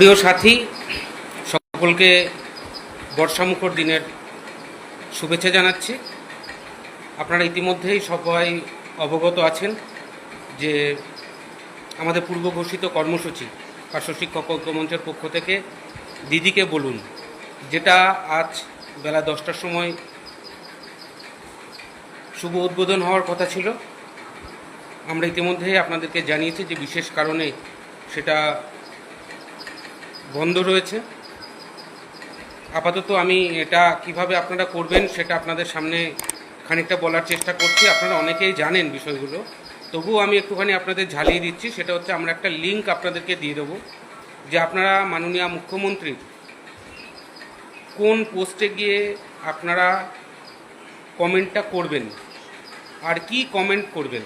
প্রিয় সাথী, সকলকে বর্ষামুখর দিনের শুভেচ্ছা জানাচ্ছি। আপনারা ইতিমধ্যেই সবাই অবগত আছেন যে আমাদের পূর্ব ঘোষিত কর্মসূচি পার্শ্ব শিক্ষক ঐক্যমঞ্চের পক্ষ থেকে দিদিকে বলুন, যেটা আজ বেলা দশটার সময় শুভ উদ্বোধন হওয়ার কথা ছিল। আমরা ইতিমধ্যেই আপনাদেরকে জানিয়েছি যে বিশেষ কারণে সেটা বন্ধ রয়েছে। আপাতত আমি এটা কীভাবে আপনারা করবেন সেটা আপনাদের সামনে খানিকটা বলার চেষ্টা করছি। আপনারা অনেকেই জানেন বিষয়গুলো। তবুও আমি একটুখানি আপনাদের ঝালিয়ে দিচ্ছি। সেটা হচ্ছে আমরা একটা লিঙ্ক আপনাদেরকে দিয়ে দেবো যে আপনারা মাননীয় মুখ্যমন্ত্রীর কোন পোস্টে গিয়ে আপনারা কমেন্টটা করবেন আর কি কমেন্ট করবেন,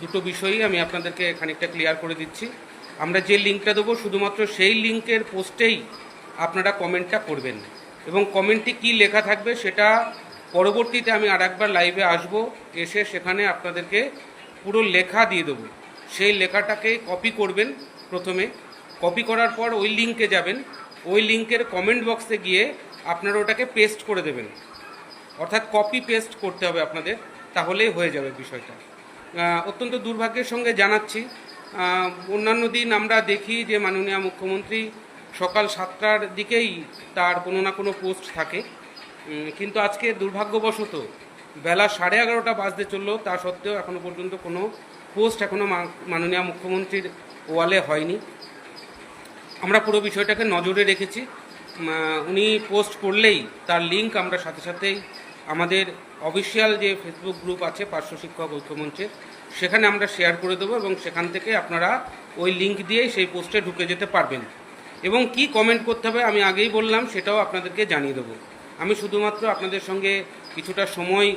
দুটো বিষয়ই আমি আপনাদেরকে খানিকটা ক্লিয়ার করে দিচ্ছি। আমরা যে লিঙ্কটা দেবো শুধুমাত্র সেই লিঙ্কের পোস্টেই আপনারা কমেন্টটা করবেন। এবং কমেন্টে কি লেখা থাকবে সেটা পরবর্তীতে আমি আর একবার লাইভে আসব, এসে সেখানে আপনাদেরকে পুরো লেখা দিয়ে দেবো। সেই লেখাটাকে কপি করবেন প্রথমে। কপি করার পর ওই লিঙ্কে যাবেন। ওই লিঙ্কের কমেন্ট বক্সে গিয়ে আপনারা ওটাকে পেস্ট করে দেবেন। অর্থাৎ কপি পেস্ট করতে হবে আপনাদের, তাহলেই হয়ে যাবে বিষয়টা। অত্যন্ত দুর্ভাগ্যের সঙ্গে জানাচ্ছি অন্যান্য দিন আমরা দেখি যে মাননীয় মুখ্যমন্ত্রী সকাল সাতটার দিকেই তার কোনো না কোনো পোস্ট থাকে। কিন্তু আজকে দুর্ভাগ্যবশত বেলা সাড়ে এগারোটা বাজতে চলল, তা সত্ত্বেও এখনও পর্যন্ত কোনো পোস্ট এখনও মাননীয় মুখ্যমন্ত্রীর ওয়ালে হয়নি। আমরা পুরো বিষয়টাকে নজরে রেখেছি। উনি পোস্ট করলেই তার লিঙ্ক আমরা সাথে সাথেই আমাদের অফিসিয়াল যে ফেসবুক গ্রুপ আছে পার্শ্ব শিক্ষক ঐক্যমঞ্চের সেখানে আমরা শেয়ার করে দেবো এবং সেখান থেকে আপনারা ওই লিঙ্ক দিয়েই সেই পোস্টে ঢুকে যেতে পারবেন। এবং কি কমেন্ট করতে হবে আমি আগেই বললাম, সেটাও আপনাদেরকে জানিয়ে দেবো। আমি শুধুমাত্র আপনাদের সঙ্গে কিছুটা সময়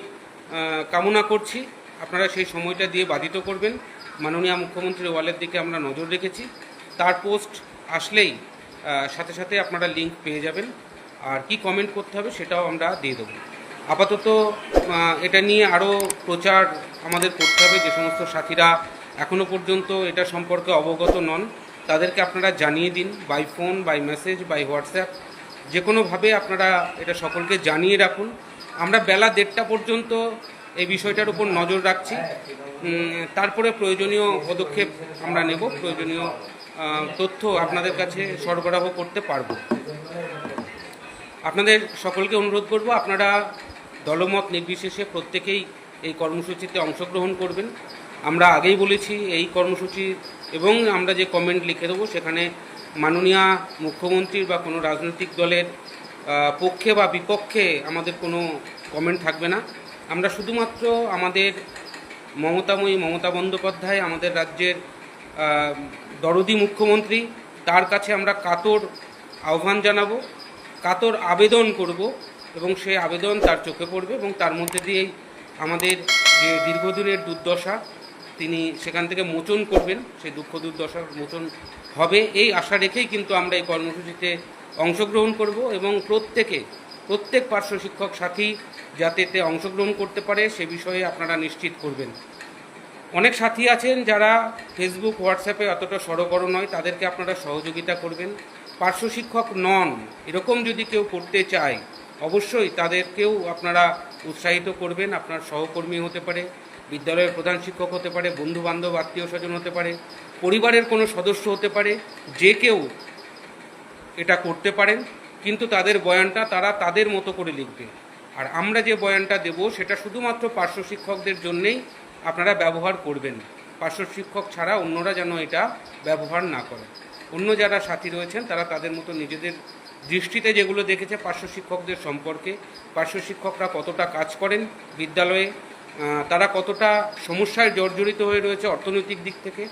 কামনা করছি। আপনারা সেই সময়টা দিয়ে বাধিত করবেন। মাননীয় মুখ্যমন্ত্রীর ওয়ালের দিকে আমরা নজর রেখেছি। তার পোস্ট আসলেই সাথে সাথে আপনারা লিঙ্ক পেয়ে যাবেন। আর কি কমেন্ট করতে হবে সেটাও আমরা দিয়ে দেবো। আপাতত এটা নিয়ে আরও প্রচার আমাদের করতে হবে। যে সমস্ত সাথীরা এখনও পর্যন্ত এটা সম্পর্কে অবগত নন, তাদেরকে আপনারা জানিয়ে দিন by phone by message by WhatsApp যে কোনোভাবে আপনারা এটা সকলকে জানিয়ে রাখুন। আমরা বেলা দেড়টা পর্যন্ত এই বিষয়টার উপর নজর রাখছি। তারপরে প্রয়োজনীয় পদক্ষেপ আমরা নেব। প্রয়োজনীয় তথ্য আপনাদের কাছে সরবরাহ করতে পারব। আপনাদের সকলকে অনুরোধ করব, আপনারা দলমত নির্বিশেষে প্রত্যেকেই এই কর্মসূচিতে অংশগ্রহণ করবেন। আমরা আগেই বলেছি, এই কর্মসূচি এবং আমরা যে কমেন্ট লিখে দেবো, সেখানে মাননীয় মুখ্যমন্ত্রীর বা কোনো রাজনৈতিক দলের পক্ষে বা বিপক্ষে আমাদের কোনো কমেন্ট থাকবে না। আমরা শুধুমাত্র আমাদের মমতাময়ী মমতা বন্দ্যোপাধ্যায়, আমাদের রাজ্যের দরদি মুখ্যমন্ত্রী, তার কাছে আমরা কাতর আহ্বান জানাব, কাতর আবেদন করব। এবং সেই আবেদন তার চোখে পড়বে এবং তার মধ্যে দিয়েই আমাদের যে দীর্ঘদিনের দুর্দশা, তিনি সেখান থেকে মোচন করবেন। সেই দুঃখ দুর্দশার মোচন হবে। এই আশা রেখেই কিন্তু আমরা এই কর্মসূচিতে অংশগ্রহণ করব এবং প্রত্যেকে, প্রত্যেক পার্শ্ব শিক্ষক সাথী যাতে এতে অংশগ্রহণ করতে পারে, সে বিষয়ে আপনারা নিশ্চিত করবেন। অনেক সাথী আছেন যারা ফেসবুক হোয়াটসঅ্যাপে অতটা সড়গড় নয়, তাদেরকে আপনারা সহযোগিতা করবেন। পার্শ্ব শিক্ষক নন, এরকম যদি কেউ করতে চায় অবশ্যই তাদেরকেও আপনারা উৎসাহিত করবেন, আপনার সহকর্মী হতে পারে, বিদ্যালয়ের প্রধান শিক্ষক হতে পারে বন্ধু বান্ধব আত্মীয় স্বজন হতে পারে, পরিবারের কোনো সদস্য হতে পারে, যে কেউ এটা করতে পারেন, কিন্তু তাদের বয়ানটা তারা তাদের মতো করে লিখবে। আর আমরা যে বয়ানটা দেব সেটা শুধুমাত্র পার্শ্ব শিক্ষকদের জন্যেই আপনারা ব্যবহার করবেন। পার্শ্ব শিক্ষক ছাড়া অন্যরা যেন এটা ব্যবহার না করে অন্য যারা সাথী রয়েছেন, তারা তাদের মতো নিজেদের দৃষ্টিতে যেগুলো দেখেছে পার্শ্ব শিক্ষকদের সম্পর্কে, পার্শ্ব শিক্ষকরা কতটা কাজ করেন বিদ্যালয়ে তারা কতটা সমস্যায় জর্জরিত হয়ে রয়েছে অর্থনৈতিক দিক থেকে,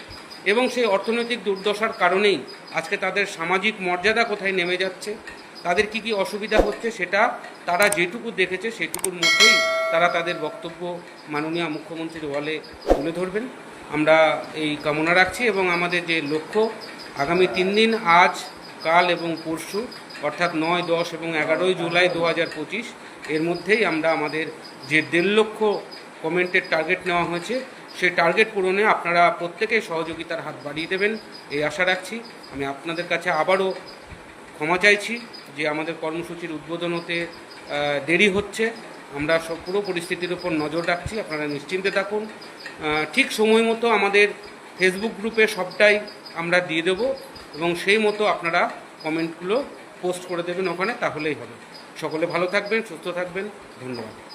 এবং সেই অর্থনৈতিক দুর্দশার কারণেই আজকে তাদের সামাজিক মর্যাদা কোথায় নেমে যাচ্ছে, তাদের কি কি অসুবিধা হচ্ছে সেটা তারা যেটুকু দেখেছে সেটুকুর মধ্যেই তারা তাদের বক্তব্য মাননীয় মুখ্যমন্ত্রীর ওয়ালে তুলে ধরবেন। আমরা এই কামনা রাখছি এবং আমাদের যে লক্ষ্য, আগামী তিন দিন, আজ, কাল এবং পরশু অর্থাৎ নয়, দশ এবং এগারোই জুলাই দু হাজার পঁচিশ, এর মধ্যেই আমরা আমাদের যে দেড় লক্ষ কমেন্টের টার্গেট নেওয়া হয়েছে, সেই টার্গেট পূরণে আপনারা প্রত্যেকেই সহযোগিতার হাত বাড়িয়ে দেবেন, এই আশা রাখছি। আমি আপনাদের কাছে আবারও ক্ষমা চাইছি যে আমাদের কর্মসূচির উদ্বোধন হতে দেরি হচ্ছে। আমরা সব পুরো পরিস্থিতির উপর নজর রাখছি, আপনারা নিশ্চিন্তে থাকুন। ঠিক সময় মতো আমাদের ফেসবুক গ্রুপে সবটাই আমরা দিয়ে দেবো এবং সেই মতো আপনারা কমেন্টগুলো পোস্ট করে দেবেন ওখানে তাহলেই হবে। সকলে ভালো থাকবেন সুস্থ থাকবেন। ধন্যবাদ।